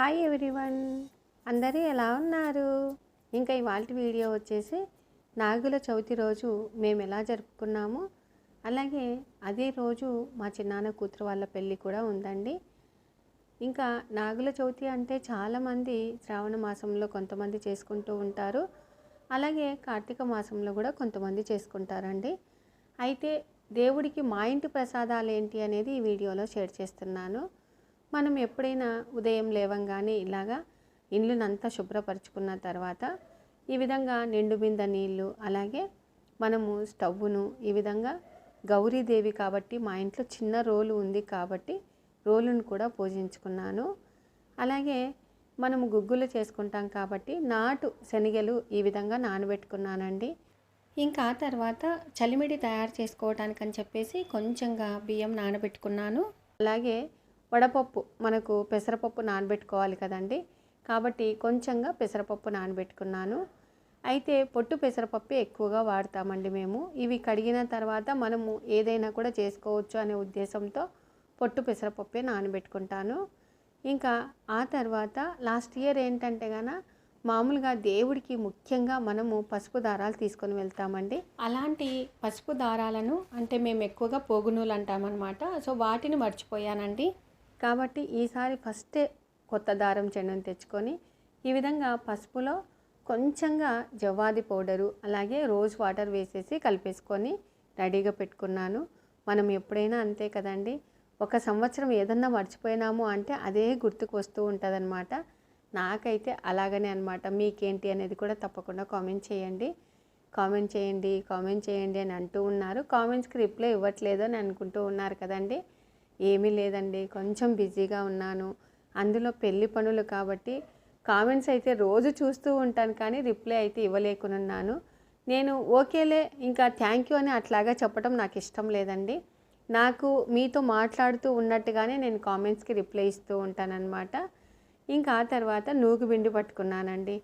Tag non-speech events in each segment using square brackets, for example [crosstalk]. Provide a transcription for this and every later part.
Hi everyone అందరూ ఎలా ఉన్నారు? ఇంకా ఇవాళ వీడియో వచ్చేసి నాగుల చవితి రోజు మేము ఎలా జరుపుకున్నాము? అలాగే అదే రోజు మా చిన్నాన్న కూతురు వాళ్ళ పెళ్ళి కూడా ఉందండి. ఇంకా నాగుల చవితి అంటే చాలామంది శ్రావణ మాసంలో కొంతమంది చేసుకుంటూ ఉంటారు. అలాగే కార్తీక మాసంలో కూడా కొంతమంది చేసుకుంటారండి. అయితే దేవుడికి మా ఇంటి ప్రసాదాలు ఏంటి అనేది ఈ వీడియోలో షేర్ చేస్తున్నాను. మనం ఎప్పుడైనా ఉదయం లేవంగానే ఇలాగా ఇండ్లునంతా శుభ్రపరుచుకున్న తర్వాత ఈ విధంగా నిండు బింద నీళ్ళు అలాగే మనము స్టవ్వును ఈ విధంగా గౌరీదేవి కాబట్టి మా ఇంట్లో చిన్న రోలు ఉంది కాబట్టి రోలును కూడా పూజించుకున్నాను. అలాగే మనము గుగ్గులు చేసుకుంటాం కాబట్టి నాటు శనగలు ఈ విధంగా నానబెట్టుకున్నానండి. ఇంకా తర్వాత చలిమిడి తయారు చేసుకోవటానికని చెప్పేసి కొంచెంగా బియ్యం నానబెట్టుకున్నాను. అలాగే వడపప్పు మనకు పెసరపప్పు నానబెట్టుకోవాలి కదండి. కాబట్టి కొంచెంగా పెసరపప్పు నానబెట్టుకున్నాను. అయితే పొట్టు పెసరపప్పు ఎక్కువగా వాడతామండి మేము. ఇవి కడిగిన తర్వాత మనము ఏదైనా కూడా చేసుకోవచ్చు అనే ఉద్దేశంతో పొట్టు పెసరపప్పే నానబెట్టుకుంటాను. ఇంకా ఆ తర్వాత లాస్ట్ ఇయర్ ఏంటంటే గాన మామూలుగా దేవుడికి ముఖ్యంగా మనము పసుపు దారాలు తీసుకొని వెళ్తామండి. అలాంటి పసుపు దారాలను అంటే మేము ఎక్కువగా పోగునూలు అంటామన్నమాట. సో వాటిని మర్చిపోయానండి. కాబట్టి ఈసారి ఫస్టే కొత్త దారం చెండును తెచ్చుకొని ఈ విధంగా పసుపులో కొంచెంగా జవ్వాది పౌడరు అలాగే రోజ్ వాటర్ వేసేసి కలిపేసుకొని రెడీగా పెట్టుకున్నాను. మనం ఎప్పుడైనా అంతే కదండి. ఒక సంవత్సరం ఏదన్నా మర్చిపోయినాము అంటే అదే గుర్తుకు వస్తూ ఉంటుందన్నమాట. నాకైతే అలాగనే అనమాట మీకేంటి అనేది కూడా తప్పకుండా కామెంట్ చేయండి. కామెంట్ చేయండి కామెంట్ చేయండి అని అంటూ ఉన్నారు. కామెంట్స్కి రిప్లై ఇవ్వట్లేదు అని అనుకుంటూ ఉన్నారు కదండి. ఏమీ లేదండి. కొంచెం బిజీగా ఉన్నాను. అందులో పెళ్ళి పనులు కాబట్టి కామెంట్స్ అయితే రోజు చూస్తూ ఉంటాను కానీ రిప్లై అయితే ఇవ్వలేకున్నాను నేను ఓకేలే ఇంకా థ్యాంక్ యూ అని అట్లాగా చెప్పడం నాకు ఇష్టం లేదండి. నాకు మీతో మాట్లాడుతూ ఉన్నట్టుగానే నేను కామెంట్స్కి రిప్లై ఇస్తూ ఉంటానన్నమాట. ఇంకా ఆ తర్వాత నూగుబిండి పట్టుకున్నానండి.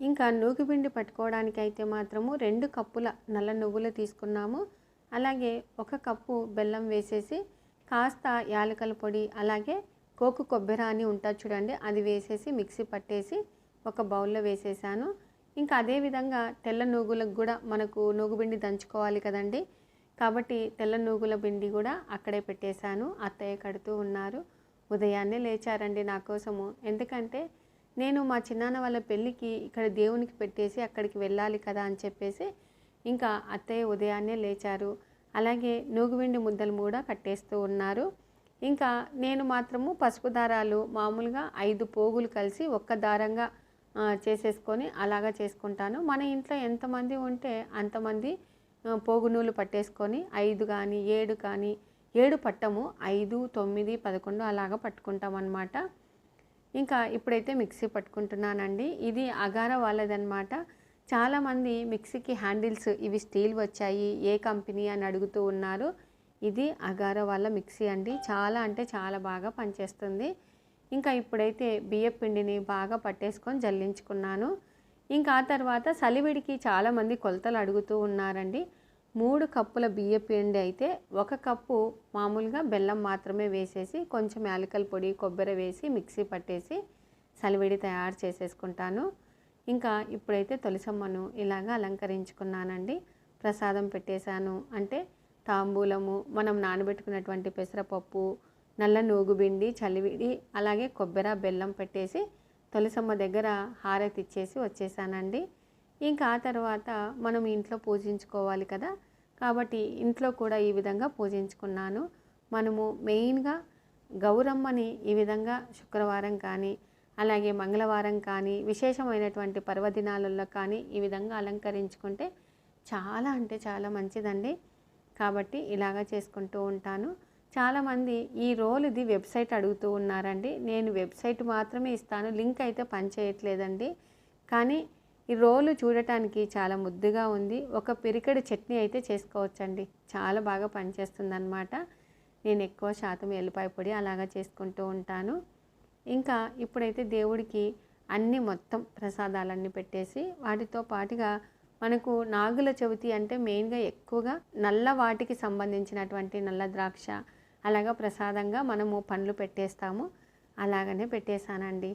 ఇంకా నూగుబిండి పట్టుకోవడానికి అయితే మాత్రము రెండు కప్పుల నల్ల నువ్వులు తీసుకున్నాము. అలాగే ఒక కప్పు బెల్లం వేసేసి కాస్త యాలకల పొడి అలాగే కోకు కొబ్బరి అని ఉంటుంది చూడండి. అది వేసేసి మిక్సీ పట్టేసి ఒక బౌల్లో వేసేసాను. ఇంకా అదేవిధంగా తెల్ల నూగులకు కూడా మనకు నూగుబిండి దంచుకోవాలి కదండి. కాబట్టి తెల్ల నూగుల పిండి కూడా అక్కడే పెట్టేశాను. అత్తయ్య కడుతూ ఉన్నారు. ఉదయాన్నే లేచారండి నా కోసము. ఎందుకంటే నేను మా చిన్నాన్న వాళ్ళ పెళ్ళికి ఇక్కడ దేవునికి పెట్టేసి అక్కడికి వెళ్ళాలి కదా అని చెప్పేసి ఇంకా అత్తయ్య ఉదయాన్నే లేచారు. అలాగే నూగువిండి ముద్దలు కూడా కట్టేస్తూ ఉన్నారు. ఇంకా నేను మాత్రము పసుపు దారాలు మామూలుగా ఐదు పోగులు కలిసి ఒక్క దారంగా చేసేసుకొని అలాగా చేసుకుంటాను. మన ఇంట్లో ఎంతమంది ఉంటే అంతమంది పోగు నూలు పట్టేసుకొని ఐదు కానీ ఏడు కానీ ఏడు పట్టము ఐదు తొమ్మిది పదకొండు అలాగా పట్టుకుంటాం అన్నమాట ఇంకా ఇప్పుడైతే మిక్సీ పట్టుకుంటున్నానండి. ఇది అగార వాళ్ళదనమాట చాలామంది మిక్సీకి హ్యాండిల్స్ ఇవి స్టీల్ వచ్చాయి ఏ కంపెనీ అని అడుగుతూ ఉన్నారు. ఇది అగార వాళ్ళ మిక్సీ అండి. చాలా అంటే చాలా బాగా పనిచేస్తుంది. ఇంకా ఇప్పుడైతే బియ్యం పిండిని బాగా పట్టేసుకొని జల్లించుకున్నాను. ఇంకా ఆ తర్వాత సలివిడికి చాలామంది కొలతలు అడుగుతూ ఉన్నారండి. మూడు కప్పుల బియ్య పిండి అయితే ఒక కప్పు మామూలుగా బెల్లం మాత్రమే వేసేసి కొంచెం యాలకల పొడి కొబ్బరి వేసి మిక్సీ పట్టేసి సలివిడి తయారు చేసేసుకుంటాను. ఇంకా ఇప్పుడైతే తొలిసమ్మను ఇలాగా అలంకరించుకున్నానండి. ప్రసాదం పెట్టేశాను. అంటే తాంబూలము మనం నానబెట్టుకున్నటువంటి పెసరపప్పు నల్ల నూగుబిండి చలివిడి అలాగే కొబ్బరి బెల్లం పెట్టేసి తొలిసమ్మ దగ్గర హారతి ఇచ్చేసి వచ్చేసానండి. ఇంకా ఆ తర్వాత మనం ఇంట్లో పూజించుకోవాలి కదా. కాబట్టి ఇంట్లో కూడా ఈ విధంగా పూజించుకున్నాను. మనము మెయిన్గా గౌరమ్మని ఈ విధంగా శుక్రవారం కానీ అలాగే మంగళవారం కానీ విశేషమైనటువంటి పర్వదినాలలో కానీ ఈ విధంగా అలంకరించుకుంటే చాలా అంటే చాలా మంచిదండి. కాబట్టి ఇలాగా చేసుకుంటూ ఉంటాను. చాలామంది ఈ రోలుది వెబ్సైట్ అడుగుతూ ఉన్నారండి. నేను వెబ్సైట్ మాత్రమే ఇస్తాను. లింక్ అయితే పనిచేయట్లేదండి. కానీ ఈ రోలు చూడటానికి చాలా ముద్దుగా ఉంది. ఒక పిరికెడు చట్నీ అయితే చేసుకోవచ్చండి. చాలా బాగా పనిచేస్తుంది అనమాట నేను ఎక్కువ శాతం ఎల్లిపాయ పొడి అలాగా చేసుకుంటూ ఉంటాను. ఇంకా ఇప్పుడైతే దేవుడికి అన్ని మొత్తం ప్రసాదాలన్నీ పెట్టేసి వాటితో పాటుగా మనకు నాగుల చవితి అంటే మెయిన్గా ఎక్కువగా నల్ల వాటికి సంబంధించినటువంటి నల్ల ద్రాక్ష అలాగా ప్రసాదంగా మనము పండ్లు పెట్టేస్తాము. అలాగనే పెట్టేశానండి.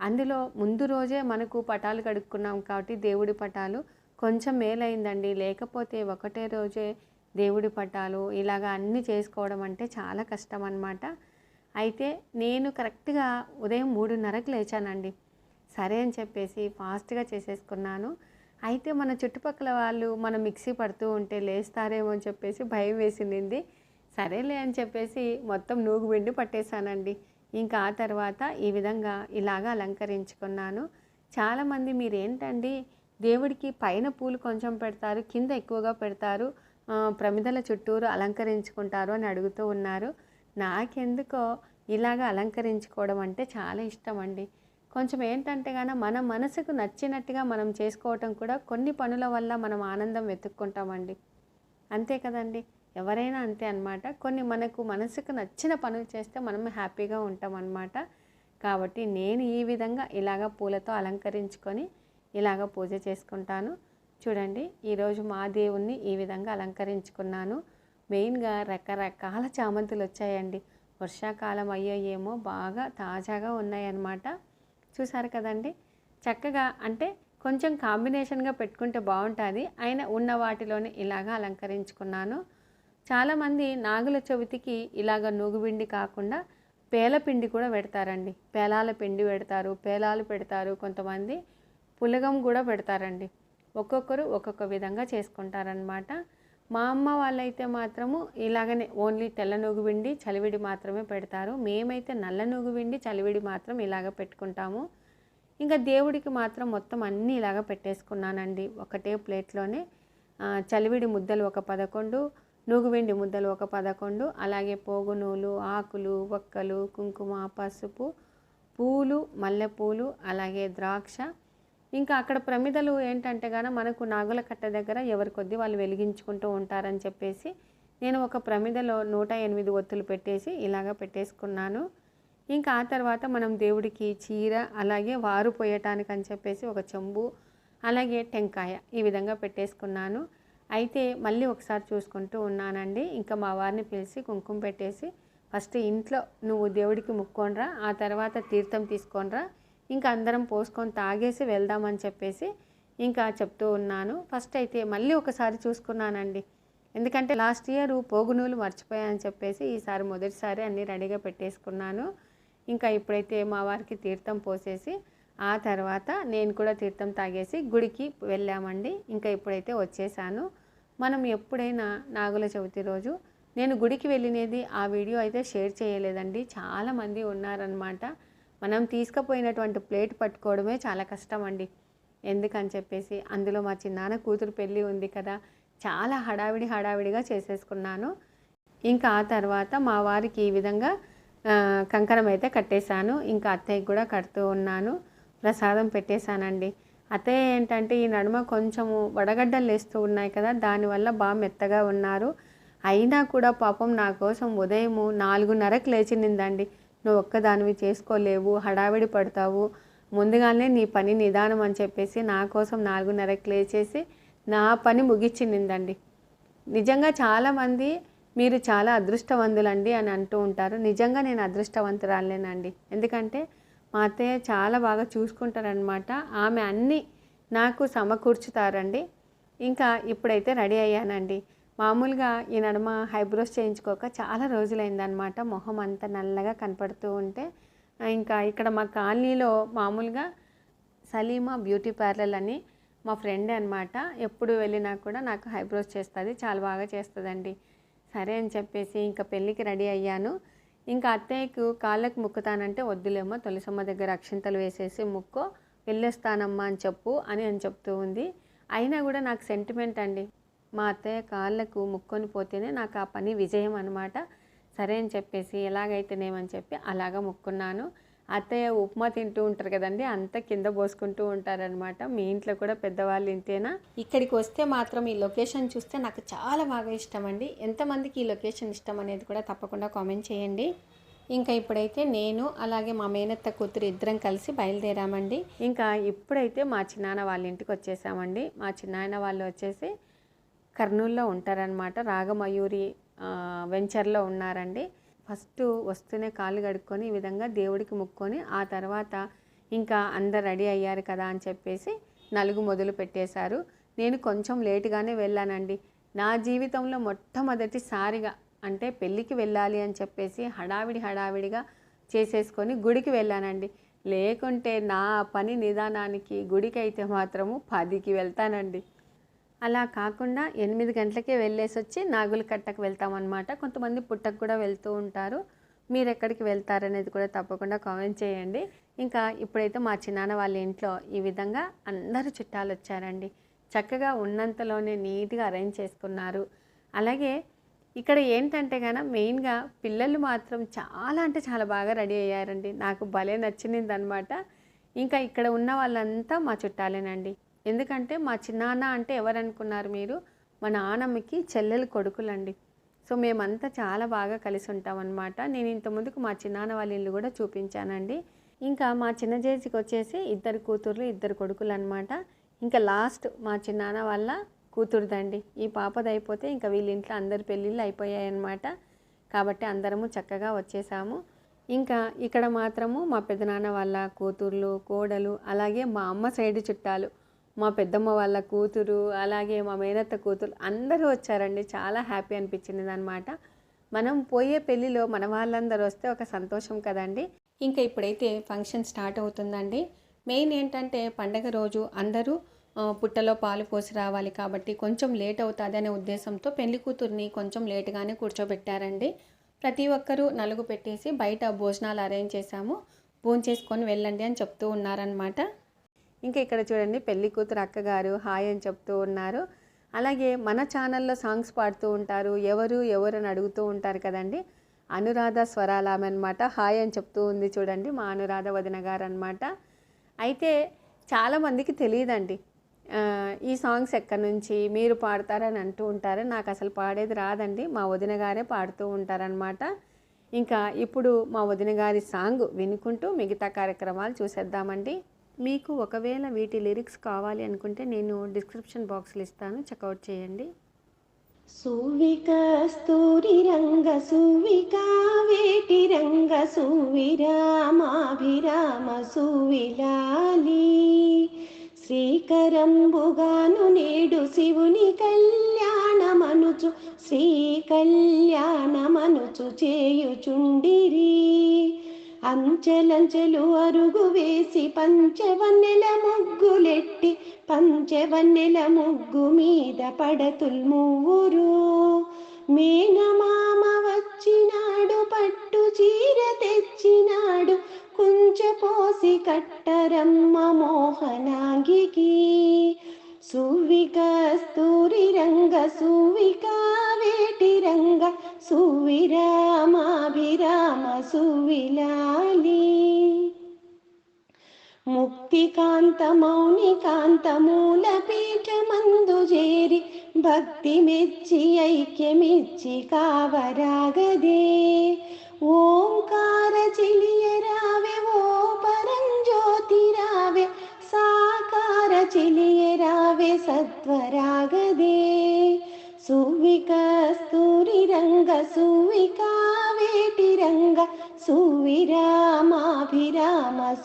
అందులో ముందు రోజే మనకు పటాలు కడుక్కున్నాం కాబట్టి దేవుడి పటాలు కొంచెం మేలైందండి. లేకపోతే ఒకటే రోజే దేవుడి పటాలు ఇలాగ అన్నీ చేసుకోవడం అంటే చాలా కష్టం అన్నమాట అయితే నేను కరెక్ట్గా ఉదయం మూడున్నరకు లేచానండి. సరే అని చెప్పేసి ఫాస్ట్గా చేసేసుకున్నాను. అయితే మన చుట్టుపక్కల వాళ్ళు మన మిక్సీ పడుతూ ఉంటే లేస్తారేమో అని చెప్పేసి భయం వేసింది సరేలే అని చెప్పేసి మొత్తం నూగు పిండి పట్టేశానండి. ఇంకా ఆ తర్వాత ఈ విధంగా ఇలాగా అలంకరించుకున్నాను. చాలామంది మీరేంటండి దేవుడికి పైన పూలు కొంచెం పెడతారు కింద ఎక్కువగా పెడతారు ప్రమిదల చుట్టూరు అలంకరించుకుంటారు అని అడుగుతూ ఉన్నారు. నాకెందుకో ఇలాగ అలంకరించుకోవడం అంటే చాలా ఇష్టం అండి కొంచెం ఏంటంటే కానీ మన మనసుకు నచ్చినట్టుగా మనం చేసుకోవటం కూడా కొన్ని పనుల వల్ల మనం ఆనందం వెతుక్కుంటామండి. అంతే కదండి. ఎవరైనా అంతే అనమాట కొన్ని మనకు మనసుకు నచ్చిన పనులు చేస్తే మనం హ్యాపీగా ఉంటాం అన్నమాట కాబట్టి నేను ఈ విధంగా ఇలాగ పూలతో అలంకరించుకొని ఇలాగ పూజ చేసుకుంటాను. చూడండి ఈరోజు మా దేవుణ్ణి ఈ విధంగా అలంకరించుకున్నాను. మెయిన్గా రకరకాల చామంతులు వచ్చాయండి. వర్షాకాలం అయ్యో ఏమో బాగా తాజాగా ఉన్నాయన్నమాట. చూసారు కదండి? చక్కగా అంటే కొంచెం కాంబినేషన్గా పెట్టుకుంటే బాగుంటుంది. ఆయన ఉన్న వాటిలోనే ఇలాగా అలంకరించుకున్నాను. చాలామంది నాగుల చవితికి ఇలాగ నూగుబిండి కాకుండా పేలపిండి కూడా పెడతారండి. పేలాల పిండి పెడతారు పేలాలు పెడతారు కొంతమంది. పులగం కూడా పెడతారండి. ఒక్కొక్కరు ఒక్కొక్క విధంగా చేసుకుంటారనమాట మా అమ్మ వాళ్ళైతే మాత్రము ఇలాగనే ఓన్లీ తెల్ల నూగుబిండి చలివిడి మాత్రమే పెడతారు. మేమైతే నల్ల నూగుబిండి చలివిడి మాత్రం ఇలాగ పెట్టుకుంటాము. ఇంకా దేవుడికి మాత్రం మొత్తం అన్నీ ఇలాగ పెట్టేసుకున్నానండి. ఒకటే ప్లేట్లోనే చలివిడి ముద్దలు ఒక పదకొండు నూగువెండి ముద్దలు ఒక పదకొండు అలాగే పోగు నూలు ఆకులు ఒక్కలు కుంకుమ పసుపు పూలు మల్లెపూలు అలాగే ద్రాక్ష ఇంకా అక్కడ ప్రమిదలు ఏంటంటే గాన మనకు నాగుల కట్ట దగ్గర ఎవరి కొద్ది వాళ్ళు వెలిగించుకుంటూ ఉంటారని చెప్పేసి నేను ఒక ప్రమిదలో నూట ఎనిమిది ఒత్తులు పెట్టేసి ఇలాగ పెట్టేసుకున్నాను. ఇంకా ఆ తర్వాత మనం దేవుడికి చీర అలాగే వారు పోయటానికి అని చెప్పేసి ఒక చెంబు అలాగే టెంకాయ ఈ విధంగా పెట్టేసుకున్నాను. అయితే మళ్ళీ ఒకసారి చూసుకుంటూ ఉన్నానండి. ఇంకా మా వారిని పిలిచి కుంకుమ పెట్టేసి ఫస్ట్ ఇంట్లో నువ్వు దేవుడికి ముక్కోనరా ఆ తర్వాత తీర్థం తీసుకోనరా ఇంకా అందరం పోసుకొని తాగేసి వెళ్దామని చెప్పేసి ఇంకా చెప్తూ ఉన్నాను. ఫస్ట్ అయితే మళ్ళీ ఒకసారి చూసుకున్నానండి. ఎందుకంటే లాస్ట్ ఇయర్ పోగునూలు మర్చిపోయాయని చెప్పేసి ఈసారి మొదటిసారి అన్నీ రెడీగా పెట్టేసుకున్నాను. ఇంకా ఇప్పుడైతే మా వారికి తీర్థం పోసేసి ఆ తర్వాత నేను కూడా తీర్థం తాగేసి గుడికి వెళ్ళామండి. ఇంకా ఇప్పుడైతే వచ్చేసాను. మనం ఎప్పుడైనా నాగుల చవితి రోజు నేను గుడికి వెళ్ళినది ఆ వీడియో అయితే షేర్ చేయలేదండి. చాలామంది ఉన్నారనమాట మనం తీసుకుపోయినటువంటి ప్లేట్ పట్టుకోవడమే చాలా కష్టం అండి ఎందుకని చెప్పేసి అందులో మా చిన్నాన్న కూతురు పెళ్ళి ఉంది కదా చాలా హడావిడి హడావిడిగా చేసేసుకున్నాను. ఇంకా ఆ తర్వాత మా వారికి ఈ విధంగా కంకణం అయితే కట్టేశాను. ఇంకా అత్తయ్యకి కూడా కడుతూ ఉన్నాను. ప్రసాదం పెట్టేశానండి. అత్తయ్య ఏంటంటే ఈ నడుమ కొంచెము వడగడ్డలు లేస్తూ ఉన్నాయి కదా దానివల్ల బాగా మెత్తగా ఉన్నారు. అయినా కూడా పాపం నా కోసం ఉదయము నాలుగున్నరకు లేచినిందండి. నువ్వు ఒక్కదానివి చేసుకోలేవు హడావిడి పడతావు. ముందుగానే నీ పని నిదానం అని చెప్పేసి నా కోసం నాలుగున్నరకు లేచేసి నా పని ముగిచ్చిందండి నిజంగా చాలామంది మీరు చాలా అదృష్టవంతులండి అని అంటూ ఉంటారు. నిజంగా నేను అదృష్టవంతురాలేనండి ఎందుకంటే మా అత్తయ్య చాలా బాగా చూసుకుంటారనమాట ఆమె అన్నీ నాకు సమకూర్చుతారండి. ఇంకా ఇప్పుడైతే రెడీ అయ్యానండి. మామూలుగా ఈ నడుమ హైబ్రోస్ చేయించుకోక చాలా రోజులైందనమాట మొహం అంతా నల్లగా కనపడుతూ ఉంటే ఇంకా ఇక్కడ మా కాలనీలో మామూలుగా సలీమా బ్యూటీ పార్లర్ అని మా ఫ్రెండ్ అనమాట ఎప్పుడు వెళ్ళినా కూడా నాకు హైబ్రోస్ చేస్తుంది చాలా బాగా చేస్తుందండి. సరే అని చెప్పేసి ఇంకా పెళ్ళికి రెడీ అయ్యాను. ఇంకా అత్తయ్యకు కాళ్ళకు ముక్కుతానంటే వద్దులేమో తులసమ్మ దగ్గర అక్షింతలు వేసేసి ముక్కో వెళ్ళొస్తానమ్మా అని చెప్పు అని అని చెప్తూ ఉంది. అయినా కూడా నాకు సెంటిమెంట్ అండి మా అత్తయ్య కాళ్ళకు ముక్కొని పోతేనే నాకు ఆ పని విజయం అనమాట సరే అని చెప్పేసి ఎలాగైతేనేమని చెప్పి అలాగా ముక్కున్నాను. అత్తయ్య ఉప్మా తింటూ ఉంటారు కదండి అంతా కింద పోసుకుంటూ ఉంటారనమాట మీ ఇంట్లో కూడా పెద్దవాళ్ళు ఇంతేనా? ఇక్కడికి వస్తే మాత్రం ఈ లొకేషన్ చూస్తే నాకు చాలా బాగా ఇష్టం అండి. ఎంతమందికి ఈ లొకేషన్ ఇష్టం అనేది కూడా తప్పకుండా కామెంట్ చేయండి. ఇంకా ఇప్పుడైతే నేను అలాగే మా మేనత్త కూతురు ఇద్దరం కలిసి బయలుదేరామండి. ఇంకా ఇప్పుడైతే మా చిన్నాన్న వాళ్ళ ఇంటికి వచ్చేసామండి. మా చిన్నాయన వాళ్ళు వచ్చేసి కర్నూల్లో ఉంటారనమాట రాగమయూరి వెంచర్లో ఉన్నారండి. ఫస్ట్ వస్తూనే కాళ్ళు కడుక్కొని ఈ విధంగా దేవుడికి ముక్కొని ఆ తర్వాత ఇంకా అందరు రెడీ అయ్యారు కదా అని చెప్పేసి నలుగు మొదలు పెట్టేశారు. నేను కొంచెం లేటుగానే వెళ్ళానండి. నా జీవితంలో మొట్టమొదటిసారిగా అంటే పెళ్ళికి వెళ్ళాలి అని చెప్పేసి హడావిడి హడావిడిగా చేసేసుకొని గుడికి వెళ్ళానండి. లేకుంటే నా పని నిదానానికి గుడికి అయితే మాత్రము పదికి వెళ్తానండి. అలా కాకుండా ఎనిమిది గంటలకే వెళ్ళేసి వచ్చి నాగుల కట్టకు వెళ్తామన్నమాట. కొంతమంది పుట్టకు కూడా వెళ్తూ ఉంటారు. మీరు ఎక్కడికి వెళ్తారనేది కూడా తప్పకుండా కామెంట్ చేయండి. ఇంకా ఇప్పుడైతే మా చిన్నాన్న వాళ్ళ ఇంట్లో ఈ విధంగా అందరూ చుట్టాలు వచ్చారండి చక్కగా ఉన్నంతలోనే నీట్గా అరేంజ్ చేసుకున్నారు. అలాగే ఇక్కడ ఏంటంటే కనుక మెయిన్గా పిల్లలు మాత్రం చాలా అంటే చాలా బాగా రెడీ అయ్యారండి. నాకు భలే నచ్చింది అనమాట ఇంకా ఇక్కడ ఉన్న వాళ్ళంతా మా చుట్టాలేనండి. ఎందుకంటే మా చిన్నాన్న అంటే ఎవరనుకున్నారు మీరు? మా నాన్నమ్మకి చెల్లెలు కొడుకులండి. సో మేమంతా చాలా బాగా కలిసి ఉంటాం నేను ఇంత ముందుకు మా చిన్నాన్న వాళ్ళ ఇల్లు కూడా చూపించానండి. ఇంకా మా చిన్న జేజికి వచ్చేసి ఇద్దరు కూతుర్లు ఇద్దరు కొడుకులు అనమాట ఇంకా లాస్ట్ మా చిన్నాన్న వాళ్ళ కూతురుదండి. ఈ పాపది అయిపోతే ఇంకా వీళ్ళ ఇంట్లో అందరి పెళ్ళిళ్ళు అయిపోయాయన్నమాట. కాబట్టి అందరము చక్కగా వచ్చేసాము. ఇంకా ఇక్కడ మాత్రము మా పెదనాన్న వాళ్ళ కూతుర్లు కోడలు అలాగే మా అమ్మ సైడ్ చుట్టాలు. మా పెద్దమ్మ వాళ్ళ కూతురు అలాగే మా మేనత్త కూతురు అందరూ వచ్చారండి. చాలా హ్యాపీ అనిపించింది అనమాట మనం పోయే పెళ్ళిలో మన వాళ్ళందరూ వస్తే ఒక సంతోషం కదండి. ఇంకా ఇప్పుడైతే ఫంక్షన్ స్టార్ట్ అవుతుందండి. మెయిన్ ఏంటంటే పండగ రోజు అందరూ పుట్టలో పాలు పోసి రావాలి కాబట్టి కొంచెం లేట్ అవుతుంది అనే ఉద్దేశంతో పెళ్ళి కూతుర్ని కొంచెం లేట్గానే కూర్చోబెట్టారండి. ప్రతి ఒక్కరూ నలుగు పెట్టేసి బయట భోజనాలు అరేంజ్ చేశాము. భోజనం చేసుకొని వెళ్ళండి అని చెప్తూ ఉన్నారనమాట ఇంకా ఇక్కడ చూడండి పెళ్ళి కూతురు అక్కగారు హాయ్ అని చెప్తూ ఉన్నారు. అలాగే మన ఛానల్లో సాంగ్స్ పాడుతూ ఉంటారు. ఎవరు ఎవరు అని అడుగుతూ ఉంటారు కదండి. అనురాధ స్వరాల ఆమె అనమాట హాయ్ అని చెప్తూ ఉంది చూడండి మా అనురాధ వదిన గారు అనమాట అయితే చాలామందికి తెలియదండి. ఈ సాంగ్స్ ఎక్కడి నుంచి మీరు పాడతారని అంటూ ఉంటారు. నాకు అసలు పాడేది రాదండి. మా వదిన గారే పాడుతూ ఉంటారనమాట ఇంకా ఇప్పుడు మా వదిన గారి సాంగ్ వినుకుంటూ మిగతా కార్యక్రమాలు చూసేద్దామండి. మీకు ఒకవేళ వీటి లిరిక్స్ కావాలి అనుకుంటే నేను డిస్క్రిప్షన్ బాక్స్లో ఇస్తాను. చెక్అవుట్ చేయండి. సువికస్తూరి రంగ సువిక వేటి రంగ సువిరామాభిరామ సువిలాలి. శ్రీకరంబుగాను నేడు శివుని కళ్యాణమనుచు శ్రీ కళ్యాణమనుచు చేయుచుండిరి. అంచెలంచెలు అరుగు వేసి పంచవన్నెల ముగ్గులెట్టి పంచవన్నెల ముగ్గు మీద పడతుల్ మూవురు మేనమామ వచ్చినాడు పట్టు చీర తెచ్చినాడు కుంచెపోసి కట్టరమ్మ మోహనాగికి. సువికస్తూరి రంగ సువికా వేటి రంగ సువిరామాభిరామ సువిలాలి ముక్తికాంత మౌనికాంత మూల పీఠమందు చేరి భక్తి మెచ్చి ఐక్యమిచ్చి కావరాగదే చిలియరావే సత్వరాగదే. సువికస్తూరి రంగ సువికా వేటి రంగ సువిరామాభిరామ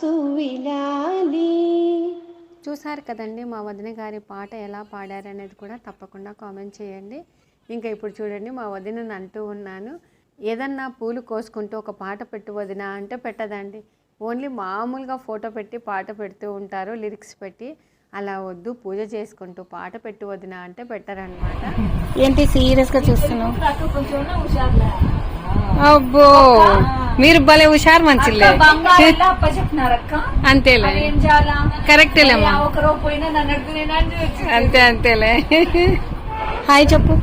సువిలాలి. చూసారు కదండి మా వదిన గారి పాట ఎలా పాడారనేది కూడా తప్పకుండా కామెంట్ చేయండి. ఇంకా ఇప్పుడు చూడండి మా వదినని అంటూ ఉన్నాను ఏదన్నా పూలు కోసుకుంటూ ఒక పాట పెట్టు వదిన అంటే పెట్టదండి. ఓన్లీ మామూలుగా ఫోటో పెట్టి పాట పెడుతూ ఉంటారు లిరిక్స్ పెట్టి. అలా వద్దు పూజ చేసుకుంటూ పాట పెట్టు వదిన అంటే పెట్టరనమాట ఏంటి సీరియస్గా చూస్తున్నావు? అబ్బో మీరు భలే హుషారు మంచిలే అంతేలే. కరెక్టేలేమ్మా. అంతే అంతేలే. హాయ్ చెప్పు.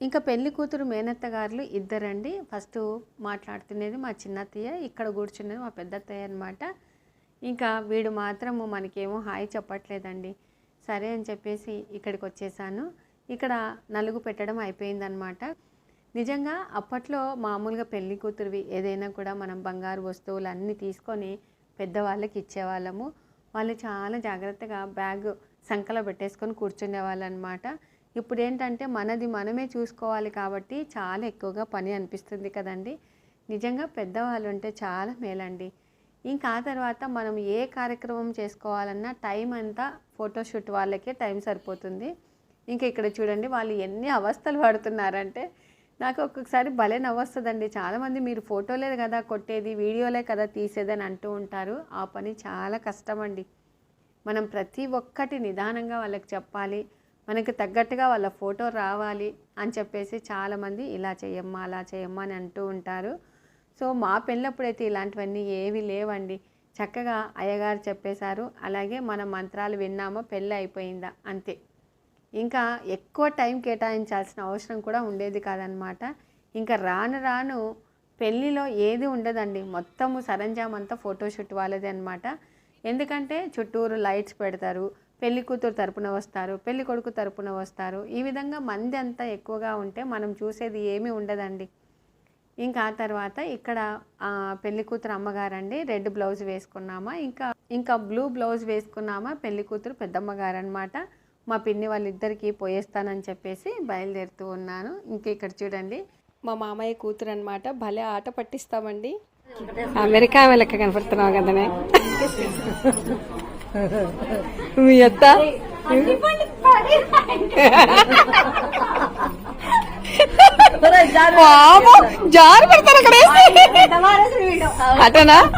ఇంకా పెళ్ళి కూతురు మేనత్త గారులు ఇద్దరండి. ఫస్ట్ మాట్లాడుతున్నది మా చిన్నత్తయ్య ఇక్కడ కూర్చున్నది మా పెద్దత్తయ్య అనమాట ఇంకా వీడు మాత్రము మనకేమో హాయ్ చెప్పట్లేదండి. సరే అని చెప్పేసి ఇక్కడికి వచ్చేసాను ఇక్కడ నలుగు పెట్టడం అయిపోయిందనమాట నిజంగా అప్పట్లో మామూలుగా పెళ్ళి కూతురువి ఏదైనా కూడా మనం బంగారు వస్తువులు అన్నీ తీసుకొని పెద్దవాళ్ళకి ఇచ్చేవాళ్ళము. వాళ్ళు చాలా జాగ్రత్తగా బ్యాగ్ సంకల పెట్టేసుకొని కూర్చునేవాళ్ళు అనమాట ఇప్పుడు ఏంటంటే మనది మనమే చూసుకోవాలి కాబట్టి చాలా ఎక్కువగా పని అనిపిస్తుంది కదండి. నిజంగా పెద్దవాళ్ళు ఉంటే చాలా మేలండి. ఇంకా ఆ తర్వాత మనం ఏ కార్యక్రమం చేసుకోవాలన్నా టైం అంతా ఫోటోషూట్ వాళ్ళకే టైం సరిపోతుంది. ఇంకా ఇక్కడ చూడండి వాళ్ళు ఎన్ని అవస్థలు పడుతున్నారంటే నాకు ఒక్కొక్కసారి భలే నవ్వొస్తుందండి. చాలామంది మీరు ఫోటోలే కదా కొట్టేది వీడియోలే కదా తీసేదని అంటూ ఉంటారు. ఆ పని చాలా కష్టం అండి మనం ప్రతి ఒక్కటి నిదానంగా వాళ్ళకి చెప్పాలి మనకు తగ్గట్టుగా వాళ్ళ ఫోటో రావాలి అని చెప్పేసి చాలామంది ఇలా చేయమ్మా అలా చేయమ్మా అని అంటూ ఉంటారు. సో మా పెళ్ళప్పుడైతే ఇలాంటివన్నీ ఏవి లేవండి. చక్కగా అయ్యగారు చెప్పేశారు. అలాగే మన మంత్రాలు విన్నామా పెళ్ళి అయిపోయిందా అంతే. ఇంకా ఎక్కువ టైం కేటాయించాల్సిన అవసరం కూడా ఉండేది కాదనమాట. ఇంకా రాను రాను పెళ్ళిలో ఏది ఉండదండి. మొత్తము సరంజాం అంతా ఫోటోషూట్ వాళ్ళదే అనమాట. ఎందుకంటే చుట్టూరు లైట్స్ పెడతారు పెళ్ళి కూతురు తరపున వస్తారు పెళ్ళి కొడుకు తరపున వస్తారు. ఈ విధంగా మంది అంతా ఎక్కువగా ఉంటే మనం చూసేది ఏమీ ఉండదండి. ఇంకా ఆ తర్వాత ఇక్కడ ఆ, పెళ్ళి కూతురు అమ్మగారండి రెడ్ బ్లౌజ్ వేసుకున్నామా ఇంకా ఇంకా బ్లూ బ్లౌజ్ వేసుకున్నామా పెళ్ళి కూతురు పెద్దమ్మగారు అనమాట మా పిన్ని వాళ్ళిద్దరికీ పోయేస్తానని చెప్పేసి బయలుదేరుతూ ఉన్నాను. ఇంక ఇక్కడ చూడండి మా మామయ్య కూతురు అనమాట భలే ఆట పట్టిస్తామండి. అమెరికా లెక్క కనపడుతున్నావు కదనే? మీ అత్త? పాపం, జారి పడతారు అక్కడ అటనా? [laughs]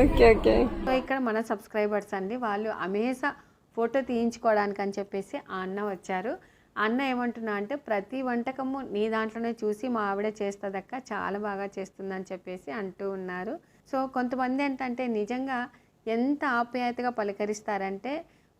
Okay okay. సో ఇక్కడ మన సబ్స్క్రైబర్స్ అండి వాళ్ళు అమేజా ఫోటో తీయించుకోవడానికి అని చెప్పేసి ఆ అన్న వచ్చారు. ఆ అన్న ఏమంటున్నా అంటే ప్రతి వంటకము నీ దాంట్లోనే చూసి మా ఆవిడ చేస్తుందక్క చాలా బాగా చేస్తుందని చెప్పేసి అంటూ ఉన్నారు. సో కొంతమంది ఏంటంటే నిజంగా ఎంత ఆప్యాయతగా పలకరిస్తారంటే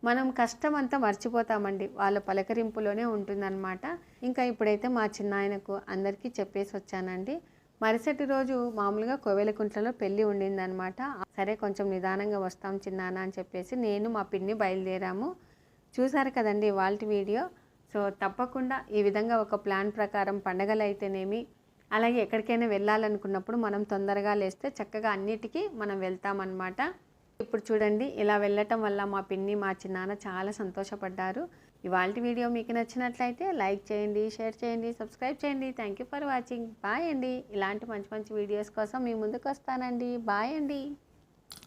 మనం కష్టం అంతా మర్చిపోతామండి. వాళ్ళ పలకరింపులోనే ఉంటుందన్నమాట. ఇంకా ఇప్పుడైతే మా చిన్నాయనకు అందరికీ చెప్పేసి వచ్చానండి. మరుసటి రోజు మామూలుగా కోవెలకుంట్లలో పెళ్ళి ఉండిందనమాట సరే కొంచెం నిదానంగా వస్తాం చిన్నాన్న అని చెప్పేసి నేను మా పిన్ని బయలుదేరాము. చూసారు కదండి వాళ్ళ వీడియో. సో తప్పకుండా ఈ విధంగా ఒక ప్లాన్ ప్రకారం పండగలు అయితేనేమి అలాగే ఎక్కడికైనా వెళ్ళాలనుకున్నప్పుడు మనం తొందరగా లేస్తే చక్కగా అన్నిటికీ మనం వెళ్తామన్నమాట. ఇప్పుడు చూడండి ఇలా వెళ్ళటం వల్ల మా పిన్ని మా చిన్నాన్న చాలా సంతోషపడ్డారు. ఇవాళ వీడియో మీకు నచ్చినట్లయితే లైక్ చేయండి షేర్ చేయండి సబ్స్క్రైబ్ చేయండి. Thank you for watching. Bye అండి. ఇలాంటి మంచి మంచి వీడియోస్ కోసం మీ ముందుకు వస్తానండి. బాయ్ అండి.